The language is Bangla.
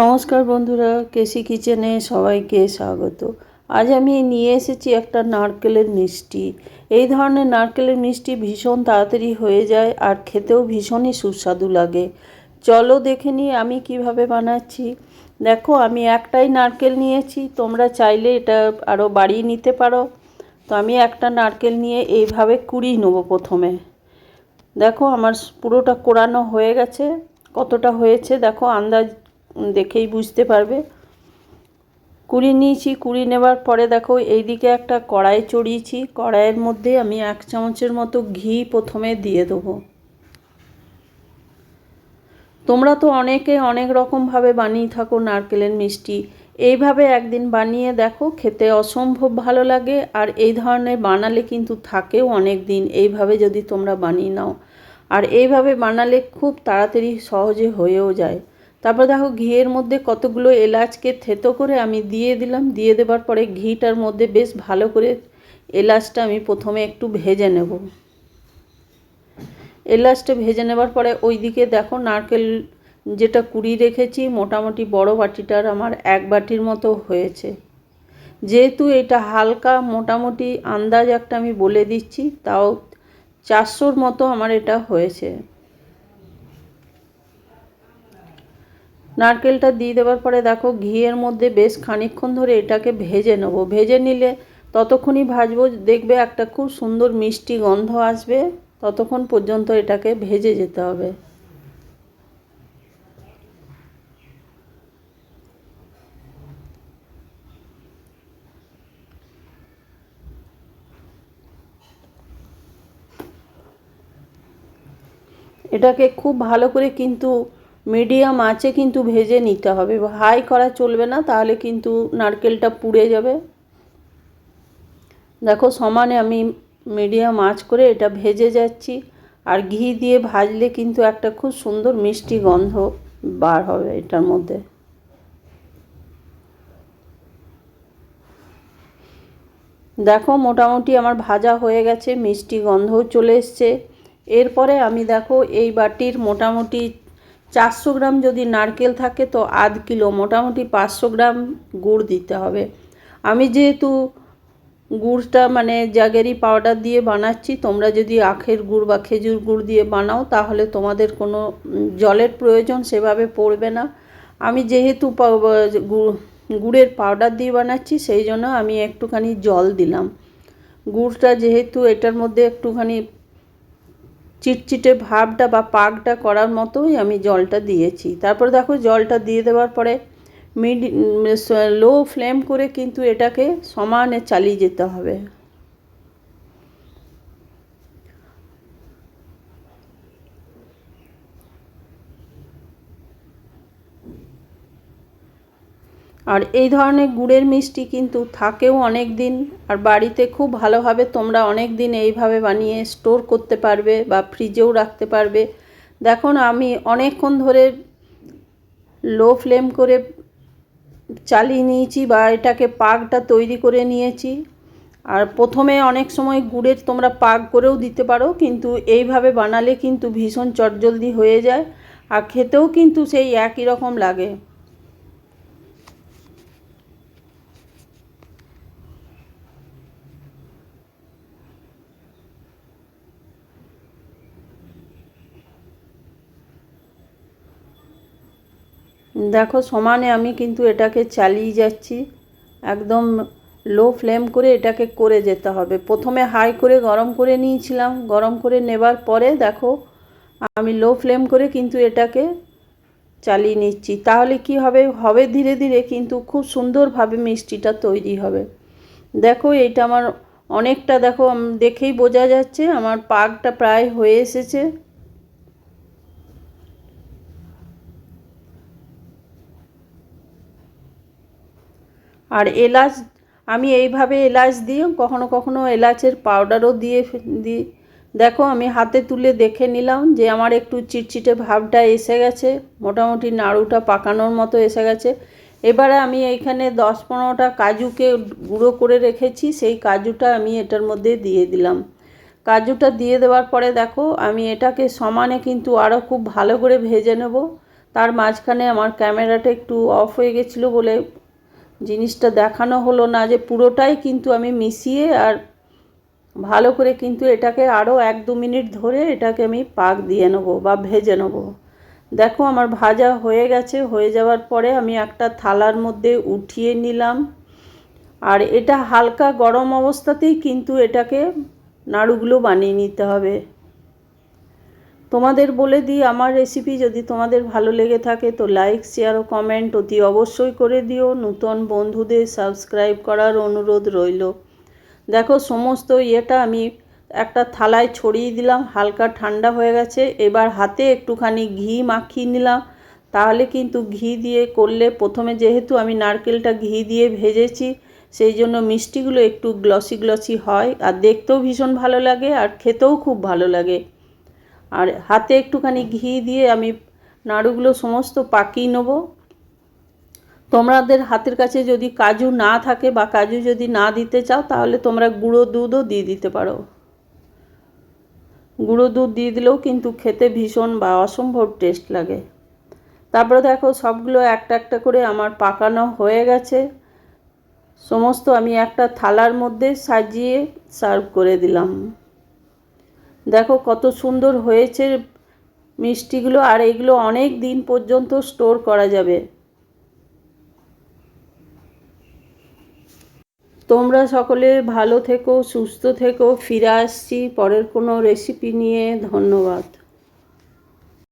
নমস্কার বন্ধুরা কেসি কিচেনে সবাইকে স্বাগত। আজ আমি নিয়ে এসেছি একটা নারকেলের মিষ্টি। এই ধরনের নারকেলের মিষ্টি ভীষণ তাড়াতাড়ি হয়ে যায় আর খেতেও ভীষণই সুস্বাদু লাগে। চলো দেখে নিই আমি কীভাবে বানাচ্ছি। দেখো, আমি একটাই নারকেল নিয়েছি, তোমরা চাইলে এটা আরও বাড়িয়ে নিতে পারো। তো আমি একটা নারকেল নিয়ে এইভাবে কুড়িয়ে নেব প্রথমে। দেখো, আমার পুরোটা কোরানো হয়ে গেছে। কতটা হয়েছে দেখো, আন্দাজ দেখেই বুঝতে পারবে। কুড়ি নিয়েছি, কুড়ি নেবার পরে দেখো এইদিকে একটা কড়াই চড়িয়েছি। কড়াইয়ের মধ্যে আমি এক চামচের মতো ঘি প্রথমে দিয়ে দেবো। তোমরা তো অনেকে অনেক রকমভাবে বানিয়ে থাকো নারকেলের মিষ্টি। এইভাবে একদিন বানিয়ে দেখো, খেতে অসম্ভব ভালো লাগে। আর এই ধরনের বানালে কিন্তু থাকেও অনেক দিন এইভাবে যদি তোমরা বানিয়ে নাও। আর এইভাবে বানালে খুব তাড়াতাড়ি সহজে হয়েও যায়। তারপর দেখো ঘিয়ের মধ্যে কতগুলো এলাচকে থেতো করে আমি দিয়ে দিলাম, দিয়ে দেবার পরে ঘিটার মধ্যে বেশ ভালো করে এলাচটা আমি প্রথমে একটু ভেজে নেব। এলাচটা ভেজে নেবার পরে ওই দিকে দেখো নারকেল যেটা কুড়ি রেখেছি, মোটামুটি বড় বাটিটার আমার এক বাটির মতো হয়েছে। যেহেতু এটা হালকা মোটামুটি আন্দাজ একটা আমি বলে দিচ্ছি, তাও চারশোর মতো আমার এটা হয়েছে। নারকেলটা দিয়ে দেওয়ার পরে দেখো ঘিয়ের মধ্যে বেশ খানিক্ষণ ধরে এটাকে ভেজে নেব। ভেজে নিলে ততক্ষণই ভাজবো, দেখবে একটা খুব সুন্দর মিষ্টি গন্ধ আসবে, ততক্ষণ পর্যন্ত এটাকে ভেজে যেতে হবে। এটাকে খুব ভালো করে কিন্তু মিডিয়াম আঁচে কিন্তু ভেজে নিতে হবে। হাই করা চলবে না, তাহলে কিন্তু নারকেলটা পুড়ে যাবে। দেখো সমানে আমি মিডিয়াম আঁচ করে এটা ভেজে যাচ্ছি। আর ঘি দিয়ে ভাজলে কিন্তু একটা খুব সুন্দর মিষ্টি গন্ধ বার হবে এটার মধ্যে। দেখো মোটামুটি আমার ভাজা হয়ে গেছে, মিষ্টি গন্ধও চলে এসছে। এরপরে আমি দেখো এই বাটির মোটামুটি চারশো গ্রাম যদি নারকেল থাকে তো আধ কিলো, মোটামুটি পাঁচশো গ্রাম গুড় দিতে হবে। আমি যেহেতু গুড়টা মানে জাগেরি পাউডার দিয়ে বানাচ্ছি, তোমরা যদি আখের গুড় বা খেজুর গুড় দিয়ে বানাও, তাহলে তোমাদের কোনো জলের প্রয়োজন সেভাবে পড়বে না। আমি যেহেতু গুড়ের পাউডার দিয়ে বানাচ্ছি, সেই জন্য আমি একটুখানি জল দিলাম। গুড়টা যেহেতু এটার মধ্যে একটুখানি চিটচিটে ভাবটা বা পাকটা করার মতোই আমি জলটা দিয়েছি। তারপর দেখো জলটা দিয়ে দেওয়ার পরে মিড লো ফ্লেম করে কিন্তু এটাকে সমানে চালিয়ে যেতে হবে। আর এই ধরনের গুড়ের মিষ্টি কিন্তু থাকেও অনেক দিন আর বাড়িতে খুব ভালোভাবে তোমরা অনেক দিন এইভাবে বানিয়ে স্টোর করতে পারবে বা ফ্রিজেও রাখতে পারবে। দেখো আমি অনেকক্ষণ ধরে লো ফ্লেম করে চালিয়ে নিয়েছি বা এটাকে পাকটা তৈরি করে নিয়েছি। আর প্রথমে অনেক সময় গুড়ের তোমরা পাক করেও দিতে পারো, কিন্তু এইভাবে বানালে কিন্তু ভীষণ চটজলদি হয়ে যায়। আর খেতেও কিন্তু সেই একই রকম লাগে। দেখো, সমানে আমি কিন্তু এটাকে চালিয়ে যাচ্ছি। একদম লো ফ্লেম করে এটাকে করে যেতে হবে। প্রথমে হাই করে গরম করে নিয়েছিলাম। গরম করে নেবার পরে দেখো, আমি লো ফ্লেম করে কিন্তু এটাকে চালিয়ে নিচ্ছি। তাহলে কি হবে? হবে ধীরে ধীরে কিন্তু খুব সুন্দরভাবে মিষ্টিটা তৈরি হবে। দেখো, এইটা আমার অনেকটা দেখো দেখেই বোঝা যাচ্ছে, আমার পাকটা প্রায় হয়ে এসেছে। আর এলাচ, আমি এইভাবে এলাচ দিয়ে কখনো কখনো এলাচের পাউডারও দিয়ে দিই দেখো আমি হাতে তুলে দেখে নিলাম যে আমার একটু চিটচিটে ভাবটা এসে গেছে, মোটামুটি নাড়ুটা পাকানোর মতো এসে গেছে। এবারে আমি এইখানে দশ পনেরোটা কাজুকে গুঁড়ো করে রেখেছি, সেই কাজুটা আমি এটার মধ্যে দিয়ে দিলাম। কাজুটা দিয়ে দেওয়ার পরে দেখো আমি এটাকে সমানে কিন্তু আরও খুব ভালো করে ভেজে নেব। তার মাঝখানে আমার ক্যামেরাটা একটু অফ হয়ে গেছিল বলে জিনিসটা দেখানো হলো না যে পুরোটাই কিন্তু আমি মিশিয়ে আর ভালো করে কিন্তু এটাকে আরও এক দু মিনিট ধরে এটাকে আমি পাক দিয়ে নেব বা ভেজে নেব। দেখো আমার ভাজা হয়ে গেছে, হয়ে যাওয়ার পরে আমি একটা থালার মধ্যে উঠিয়ে নিলাম। আর এটা হালকা গরম অবস্থাতেই কিন্তু এটাকে নাড়ুগুলো বানিয়ে নিতে হবে। তোমাদের বলে দিই, আমার রেসিপি যদি তোমাদের ভালো লেগে থাকে তো লাইক শেয়ার ও কমেন্ট অতি অবশ্যই করে দিও। নূতন বন্ধুদের সাবস্ক্রাইব করার অনুরোধ রইল। দেখো সমস্ত ইয়েটা আমি একটা থালায় ছড়িয়ে দিলাম, হালকা ঠান্ডা হয়ে গেছে। এবার হাতে একটুখানি ঘি মাখিয়ে নিলাম। তাহলে কিন্তু ঘি দিয়ে করলে প্রথমে যেহেতু আমি নারকেলটা ঘি দিয়ে ভেজেছি, সেই জন্য মিষ্টিগুলো একটু গ্লসি গ্লসি হয়। আর দেখতেও ভীষণ ভালো লাগে আর খেতেও খুব ভালো লাগে। আর হাতে একটুখানি ঘি দিয়ে আমি নাড়ুগুলো সমস্ত পাকিয়ে নেব। তোমাদের হাতের কাছে যদি কাজু না থাকে বা কাজু যদি না দিতে চাও, তাহলে তোমরা গুঁড়ো দুধও দিয়ে দিতে পারো। গুঁড়ো দুধ দিয়ে দিলেও কিন্তু খেতে ভীষণ বা অসম্ভব টেস্ট লাগে। তারপরে দেখো সবগুলো একটা একটা করে আমার পাকানো হয়ে গেছে। সমস্ত আমি একটা থালার মধ্যে সাজিয়ে সার্ভ করে দিলাম। দেখো কত সুন্দর হয়েছে মিষ্টিগুলো, আর এগুলো অনেক দিন পর্যন্ত স্টোর করা যাবে। তোমরা সকলে ভালো থেকো, সুস্থ থেকো, ফিরে আসছি পরের কোনো রেসিপি নিয়ে, ধন্যবাদ।